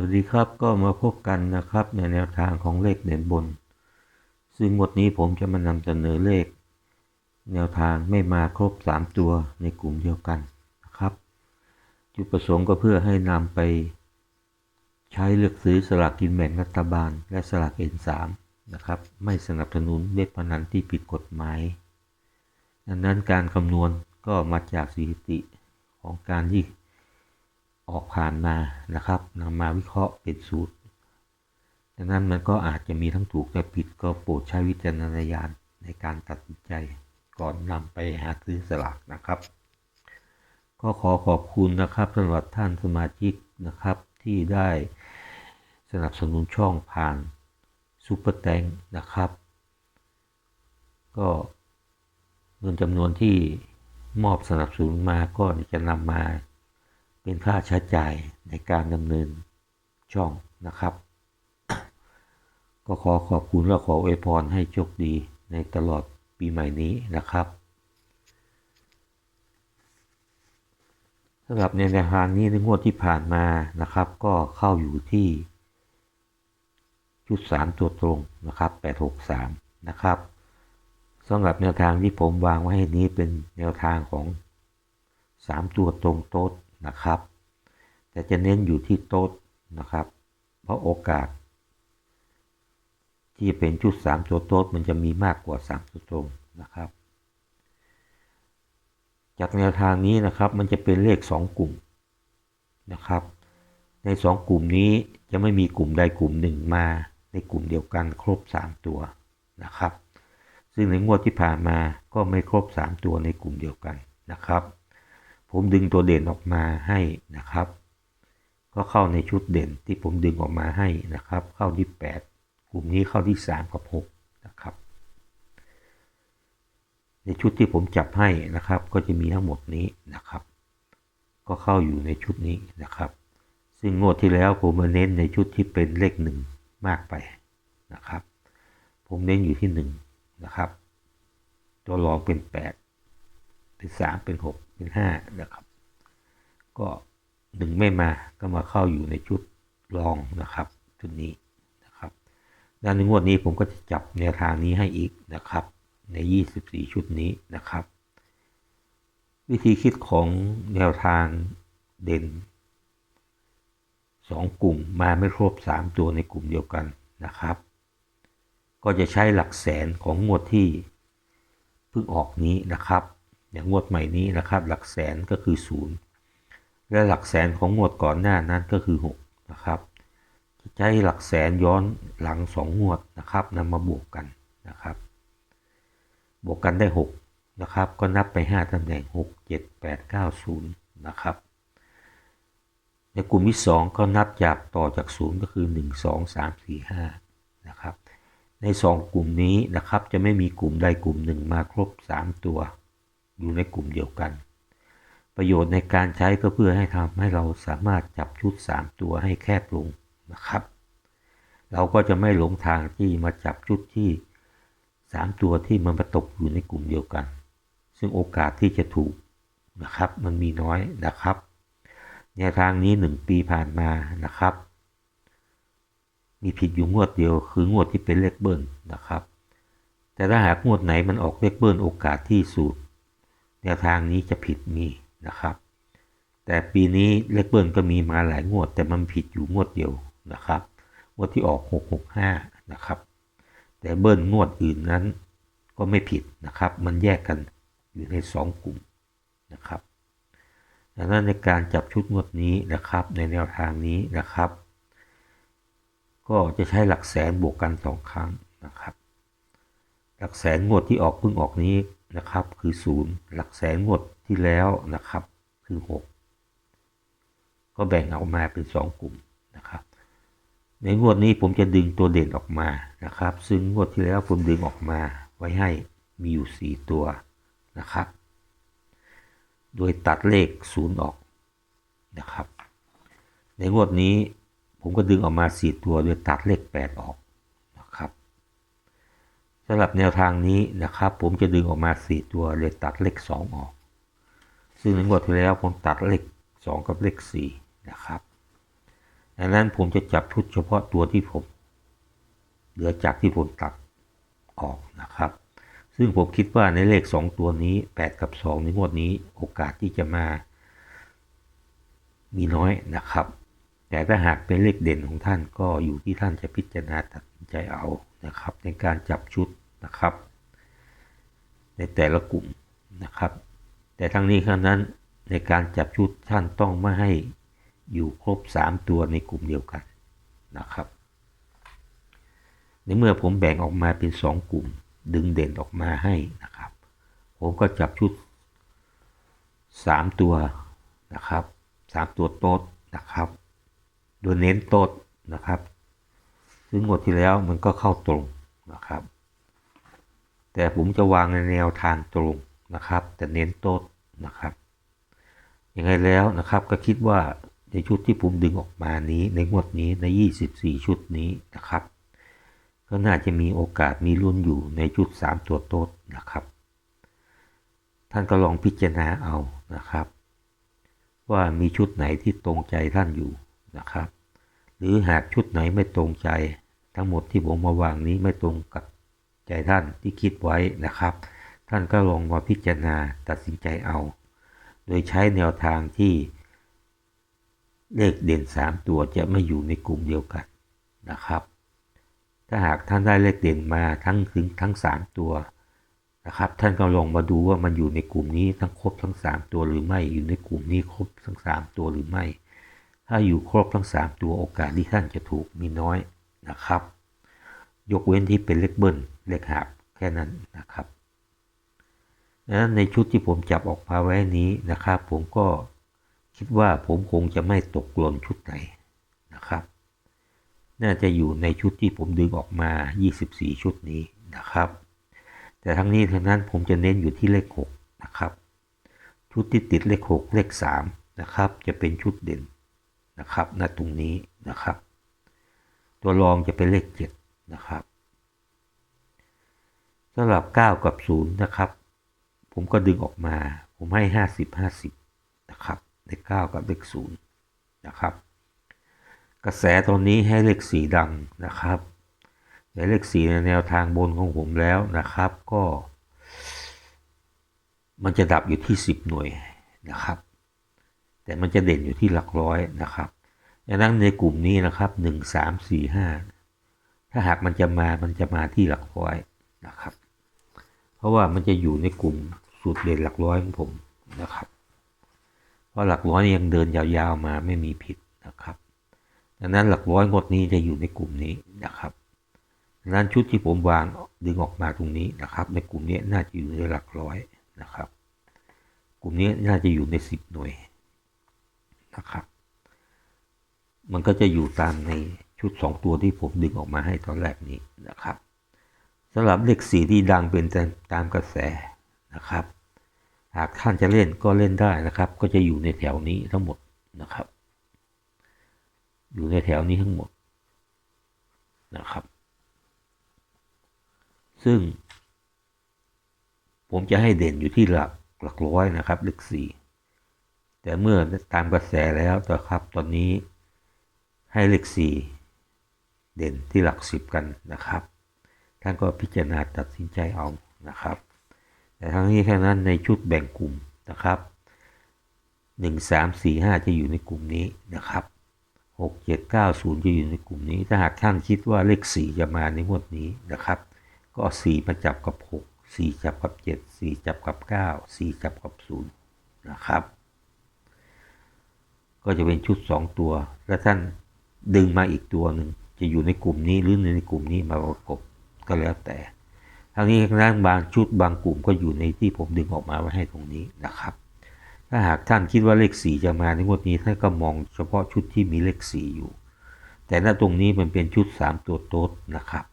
วัสดีครับก็มาพบกันนะครับในแนวทางของเลขเด่นบน ซึ่งงวดนี้ผมจะมานำเสนอเลข แนวทางไม่มาครบ 3 ตัวในกลุ่มเดียวกันนะครับ จุดประสงค์ก็เพื่อให้นำไป ใช้เลือกซื้อสลากกินแบ่งรัฐบาล และสลาก N3 นะครับ ไม่สนับสนุนเว็บพนันที่ผิดกฎหมายดังนั้นการคำนวณก็มาจากสถิติของการที่ ออกผ่านมานะครับนำมาวิเคราะห์เป็นสูตรดังนั้นมันก็อาจจะมีทั้งถูกและผิดก็โปรดใช้วิจารณญาณในการตัดสินใจก่อนนำไปหาซื้อสลากนะครับ ก็ขอขอบคุณนะครับสำหรับท่านสมาชิกนะครับที่ได้สนับสนุนช่องผ่านซูเปอร์แตงนะครับ ก็เงินจำนวนที่มอบสนับสนุนมาก็จะนำมา เป็นค่าใช้จ่ายในการดำเนินช่องนะครับ ก็ขอขอบคุณและขออวยพรให้โชคดีในตลอดปีใหม่นี้นะครับสำหรับในแนวทางนี้ในงวดที่ผ่านมานะครับ ก็เข้าอยู่ที่ชุด 3 ตัวตรงนะครับ 863 นะครับสำหรับแนวทางที่ผมวางไว้ให้นี้เป็นแนวทางของ 3 ตัวตรงโต๊ด นะครับ แต่จะเน้นอยู่ที่โต๊ดนะครับ เพราะโอกาส ที่เป็นชุด 3 ตัวโต๊ดมันจะมีมากกว่า 3 ตัวตรงนะครับ จากแนวทางนี้นะครับมันจะเป็นเลข 2 กลุ่มนะครับ ใน 2 กลุ่มนี้จะไม่มีกลุ่มใดกลุ่มหนึ่งมา ในกลุ่มเดียวกันครบ 3 ตัวนะครับ ซึ่งในงวดที่ผ่านมาก็ไม่ครบ 3 ตัวในกลุ่มเดียวกันนะครับ ผมดึงตัวเด่นออกมาให้นะครับ ก็เข้าในชุดเด่นที่ผมดึงออกมาให้นะครับ เข้าที่ 8 กลุ่มนี้เข้าที่ 3 กับ 6 นะครับ ในชุดที่ผมจับให้นะครับ ก็จะมีทั้งหมดนี้นะครับ ก็เข้าอยู่ในชุดนี้นะครับ ซึ่งงวดที่แล้วผมมาเน้นในชุดที่เป็นเลขหนึ่งมากไปนะครับ ผมเน้นอยู่ที่1นะครับ ตัวรองเป็น 8 เป็น 3 เป็น 6 เป็น5นะครับ ก็หนึ่งไม่มาก็มาเข้าอยู่ในชุดรองนะครับชุดนี้นะครับด้านในงวดนี้ผมก็จะจับแนวทางนี้ให้อีกนะครับ ใน 24 ชุดนี้นะครับ วิธีคิดของแนวทางเด่น 2 กลุ่มมาไม่ครบ 3 ตัวในกลุ่มเดียวกันนะครับ ก็จะใช้หลักแสนของงวดที่เพิ่งออกนี้นะครับ อย่างงวดใหม่นี้นะครับ หลักแสนก็คือ 0 และหลักแสนของงวดก่อนหน้านั้นก็คือ 6 นะครับจะใช้หลักแสนย้อนหลัง 2 งวดนะครับนำมาบวกกันนะครับ บวกกันได้ 6 นะครับ ก็นับไป 5ตำแหน่ง 6 7 8 9 0 นะครับ ในกลุ่มที่ 2 ก็นับจากต่อจาก 0 ก็คือ 1 2 3 4 5 นะครับ ใน 2 กลุ่มนี้นะครับจะไม่มีกลุ่มใดกลุ่มหนึ่งมาครบ 3 ตัว อยู่ในกลุ่มเดียวกัน ประโยชน์ในการใช้ก็เพื่อให้ทำให้เราสามารถจับชุด 3 ตัวให้แคบลงนะครับ เราก็จะไม่หลงทางที่มาจับชุดที่ 3 ตัวที่มันมาตกอยู่ในกลุ่มเดียวกัน ซึ่งโอกาสที่จะถูกนะครับ มันมีน้อยนะครับแนวทางนี้ 1 ปีผ่านมานะครับ มีผิดอยู่งวดเดียว คืองวดที่เป็นเลขเบิ้ลนะครับ แต่ถ้าหากงวดไหนมันออกเลขเบิ้ลโอกาสที่สูตร แนวทางนี้จะผิดมีนะครับ แต่ปีนี้เลขเบิ้ลก็มีมาหลายงวด แต่มันผิดอยู่งวดเดียวนะครับ งวดที่ออก 665 นะครับ แต่เบิ้ลงวดอื่นนั้นก็ไม่ผิดนะครับ มันแยกกันอยู่ใน 2 กลุ่มนะครับดังนั้นในการจับชุดงวดนี้นะครับ ในแนวทางนี้นะครับ ก็จะใช้หลักแสนบวกกัน 2 ครั้งนะครับ หลักแสนงวดที่ออกเพิ่งออกนี้ นะครับ คือ 0 หลักแสนงวดที่แล้วนะครับ คือ 6 ก็แบ่งออกมาเป็น 2 กลุ่มนะครับ ในงวดนี้ผมจะดึงตัวเด่นออกมานะครับ ซึ่งงวดที่แล้วผมดึงออกมาไว้ให้มีอยู่ 4 ตัวนะครับ โดยตัดเลข 0 ออกนะครับ ในงวดนี้ผมก็ดึงออกมา 4 ตัวโดยตัดเลข 8 ออก สำหรับแนวทางนี้นะครับ ผมจะดึงออกมา 4 ตัวโดยตัดเลข 2 ออก ซึ่งในงวดที่แล้วผมตัดเลข 2 กับเลข 4 นะครับดังนั้นผมจะจับชุดเฉพาะตัวที่ผม เหลือจากที่ผมตัดออกนะครับ ซึ่งผมคิดว่าในเลข 2 ตัวนี้ 8 กับ 2 ในงวดนี้โอกาสที่จะมา มีน้อยนะครับ แต่ถ้าหากเป็นเลขเด่นของท่านก็อยู่ที่ท่านจะพิจารณาตัดใจเอา นะครับในการจับชุดนะครับ ในแต่ละกลุ่มนะครับ แต่ทั้งนี้ทั้งนั้นในการจับชุดท่านต้องไม่ให้อยู่ครบ 3 ตัวในกลุ่มเดียวกันนะครับ ในเมื่อผมแบ่งออกมาเป็น 2 กลุ่ม ดึงเด่นออกมาให้นะครับ ผมก็จับชุด 3 ตัวนะครับ 3 ตัวโต๊ดนะครับ โดยเน้นโต๊ดนะครับ ซึ่งงวดที่แล้วมันก็เข้าตรงนะครับ แต่ผมจะวางในแนวทางตรงนะครับ แต่เน้นโต๊ดนะครับยังไงแล้วนะครับก็คิดว่าในชุดที่ผมดึงออกมานี้ในงวดนี้ใน 24 ชุดนี้นะครับ ก็น่าจะมีโอกาสมีรุ่นอยู่ในชุด 3 ตัวโต๊ดนะครับ ท่านก็ลองพิจารณาเอานะครับ ว่ามีชุดไหนที่ตรงใจท่านอยู่นะครับ หรือหากชุดไหนไม่ตรงใจ ทั้งหมดที่ผมมาวางนี้ไม่ตรงกับใจท่านที่คิดไว้นะครับ ท่านก็ลองมาพิจารณาตัดสินใจเอา โดยใช้แนวทางที่เลขเด่น 3 ตัวจะไม่อยู่ในกลุ่มเดียวกันนะครับ ถ้าหากท่านได้เลขเด่นมาทั้งถึงทั้ง 3 ตัวนะครับ ท่านก็ลองมาดูว่ามันอยู่ในกลุ่มนี้ทั้งครบทั้ง 3 ตัวหรือไม่อยู่ในกลุ่มนี้ครบทั้ง 3 ตัวหรือไม่ ถ้าอยู่ครบทั้ง 3 ตัวโอกาสที่ท่านจะถูกมีน้อยนะครับ ยกเว้นที่เป็นเลขเบิ้ลเลขหักแค่นั้นนะครับดังนั้นในชุดที่ผมจับออกมาไว้นี้นะครับ ผมก็คิดว่าผมคงจะไม่ตกหล่นชุดไหนนะครับ น่าจะอยู่ในชุดที่ผมดึงออกมา 24 ชุดนี้นะครับ แต่ทั้งนี้ทั้งนั้นผมจะเน้นอยู่ที่เลข 6 นะครับ ชุดที่ติดเลข 6 เลข 3 นะครับ จะเป็นชุดเด่น นะครับณตรงนี้นะครับ ตัวรองจะเป็นเลข7นะครับสำหรับ 9 กับ 0 นะครับ ผมก็ดึงออกมา ผมให้ 50 50 นะครับเลข9กับเลข0นะครับ กระแสตอนนี้ให้เลขสีดังนะครับแต่เลขสีในแนวทางบนของผมแล้วนะครับ ก็ มันจะดับอยู่ที่ 10 หน่วยนะครับ แต่มันจะเด่นอยู่ที่หลักร้อยนะครับดังนั้นในกลุ่มนี้นะครับ1 3 4 5ถ้าหากมันจะมามันจะมาที่หลักร้อยนะครับ เพราะว่ามันจะอยู่ในกลุ่มสูตรเด่นหลักร้อยของผมนะครับ เพราะหลักร้อยยังเดินยาวๆมาไม่มีผิดนะครับดังนั้นหลักร้อยหมดนี้จะอยู่ในกลุ่มนี้นะครับดังนั้นชุดที่ผมวางดึงออกมาตรงนี้นะครับ ในกลุ่มนี้น่าจะอยู่ในหลักร้อยนะครับ กลุ่มนี้น่าจะอยู่ในสิบหน่วย นะครับ มันก็จะอยู่ตามในชุด 2 ตัวที่ผมดึงออกมาให้ตอนแรกนี้นะครับสำหรับเลขสีที่ดังเป็นตามกระแสนะครับ หากท่านจะเล่นก็เล่นได้นะครับ ก็จะอยู่ในแถวนี้ทั้งหมดนะครับ อยู่ในแถวนี้ทั้งหมดนะครับ ซึ่ง ผมจะให้เด่นอยู่ที่หลักหลักร้อยนะครับเลขสี่ แต่เมื่อตามกระแสแล้วนะครับตอนนี้ให้เลขสี่เด่นที่หลักสิบกันนะครับ ท่านก็พิจารณาตัดสินใจเอานะครับ แต่ทั้งนี้แค่นั้นในชุดแบ่งกลุ่มนะครับ1 3 4 5จะอยู่ในกลุ่มนี้นะครับ6 7 9 0จะอยู่ในกลุ่มนี้ ถ้าหากท่านคิดว่าเลข4จะมาในงวดนี้นะครับ ก็4มาจับกับ6 4จับกับ7 4จับกับ9 4จับกับ0นะครับ ก็จะเป็นชุด 2 ตัว แล้วท่านดึงมาอีกตัวหนึ่งจะอยู่ในกลุ่มนี้หรือในกลุ่มนี้มาประกบก็แล้วแต่ทั้งนี้ทั้งนั้นบางชุดบางกลุ่มก็อยู่ในที่ผมดึงออกมาไว้ให้ตรงนี้นะครับ ถ้าหากท่านคิดว่าเลขสีจะมาในงวดนี้ท่านก็มองเฉพาะชุดที่มีเลขสีอยู่ แต่ณตรงนี้มันเป็นชุด 3 ตัวโต๊ดนะครับ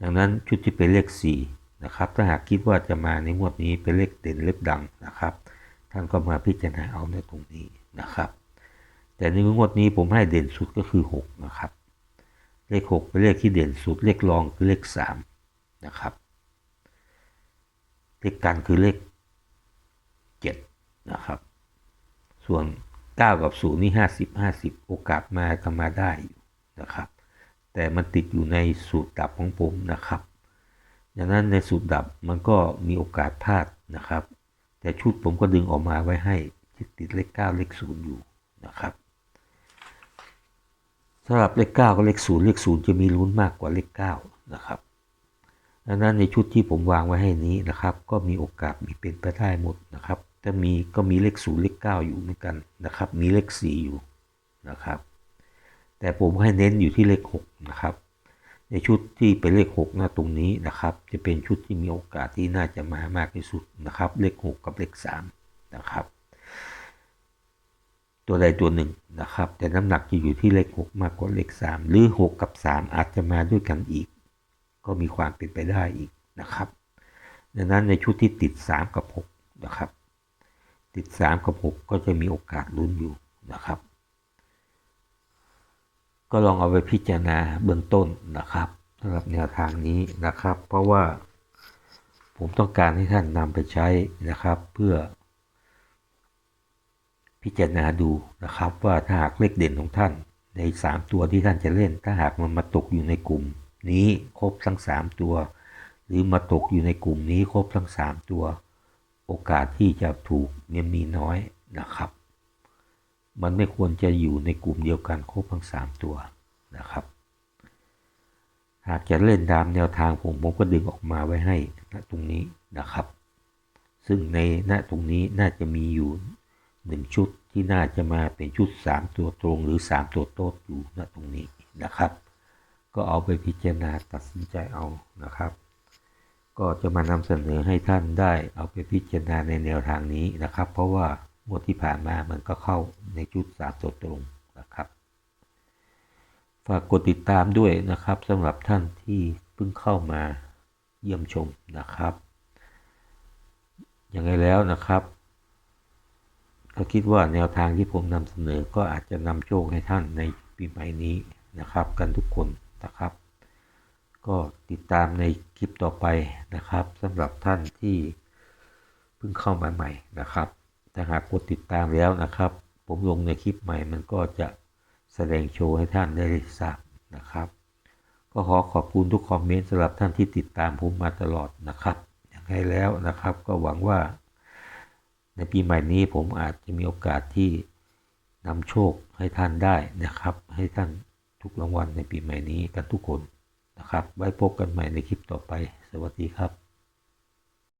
ดังนั้นชุดที่เป็นเลขสีนะครับ ถ้าหากคิดว่าจะมาในงวดนี้เป็นเลขเด่นเลขดังนะครับ ท่านก็มาพิจารณาเอาในตรงนี้นะครับ แต่ในงวดนี้ผมให้เด่นสุดก็คือ 6 นะครับ เลข 6 เป็นเลขที่เด่นสุด เลขรองคือเลข 3 นะครับ เลขกันคือเลข 7 นะครับ ส่วน 9 กับ 0 นี่ 50 50 โอกาสมาก็มาได้อยู่นะครับ แต่มันติดอยู่ในสูตรดับของผมนะครับดังนั้นในสูตรดับมันก็มีโอกาสพลาดนะครับ แต่ชุดผมก็ดึงออกมาไว้ให้ที่ติดเลข 9 เลข 0 อยู่นะครับ สำหรับเลข9กับเลข0เลข0จะมีลุ้นมากกว่าเลข9นะครับดังนั้นในชุดที่ผมวางไว้ให้นี้นะครับ ก็มีโอกาสมีเป็นไปได้หมดนะครับแต่มีก็มีเลข0เลข9อยู่เหมือนกันนะครับ มีเลข4อยู่นะครับ แต่ผมให้เน้นอยู่ที่เลข6นะครับในชุดที่เป็นเลข6หน้าตรงนี้นะครับ จะเป็นชุดที่มีโอกาสที่น่าจะมามากที่สุดนะครับ เลข 6 กับเลข3นะครับ ตัวใดตัวหนึ่งนะครับ แต่น้ำหนักจะอยู่ที่เลข 6 มากกว่าเลข 3 หรือ 6 กับ 3 อาจจะมาด้วยกันอีก ก็มีความเป็นไปได้อีกนะครับ ดังนั้นในชุดที่ติด 3 กับ 6 นะครับ ติด 3 กับ 6 ก็จะมีโอกาสลุ้นอยู่นะครับ ก็ลองเอาไปพิจารณาเบื้องต้นนะครับสำหรับแนวทางนี้นะครับ เพราะว่าผมต้องการให้ท่านนำไปใช้นะครับ เพื่อ พิจารณาดูนะครับว่าถ้าหากเลขเด่นของท่าน ใน 3 ตัวที่ท่านจะเล่น ถ้าหากมันมาตกอยู่ในกลุ่ม นี้ครบทั้ง 3 ตัว หรือมาตกอยู่ในกลุ่มนี้ครบทั้ง 3 ตัว โอกาสที่จะถูกเนี่ยมีน้อยนะครับ มันไม่ควรจะอยู่ในกลุ่มเดียวกันครบทั้ง 3 ตัวนะครับหากจะเล่นตามแนวทางผมผมก็ดึงออกมาไว้ให้ณตรงนี้นะครับ ซึ่งในณตรงนี้น่าจะมีอยู่ หนึ่งชุดที่น่าจะมาเป็นชุด 3 ตัวตรงหรือ 3 ตัวโต๊ดอยู่ณตรงนี้นะครับ ก็เอาไปพิจารณาตัดสินใจเอานะครับ ก็จะมานำเสนอให้ท่านได้เอาไปพิจารณาในแนวทางนี้นะครับ เพราะว่างวดที่ผ่านมามันก็เข้าในชุด 3 ตัวตรงนะครับฝากกดติดตามด้วยนะครับสำหรับท่านที่เพิ่งเข้ามาเยี่ยมชมนะครับยังไงแล้วนะครับ ก็คิดว่าแนวทางที่ผมนำเสนอก็อาจจะนำโชคให้ท่านในปีใหม่นี้นะครับ กันทุกคนนะครับ ก็ติดตามในคลิปต่อไปนะครับสำหรับท่านที่เพิ่งเข้ามาใหม่นะครับ ถ้าหากกดติดตามแล้วนะครับ ผมลงในคลิปใหม่มันก็จะแสดงโชว์ให้ท่านได้ทราบนะครับ ก็ขอขอบคุณทุกคอมเมนต์สำหรับท่านที่ติดตามผมมาตลอดนะครับ อย่างไรแล้วนะครับ ก็หวังว่า ในปีใหม่นี้ผมอาจจะมีโอกาสที่นำโชคให้ท่านได้นะครับ ให้ท่านทุกรางวัลในปีใหม่นี้กันทุกคนนะครับ ไว้พบกันใหม่ในคลิปต่อไป สวัสดีครับ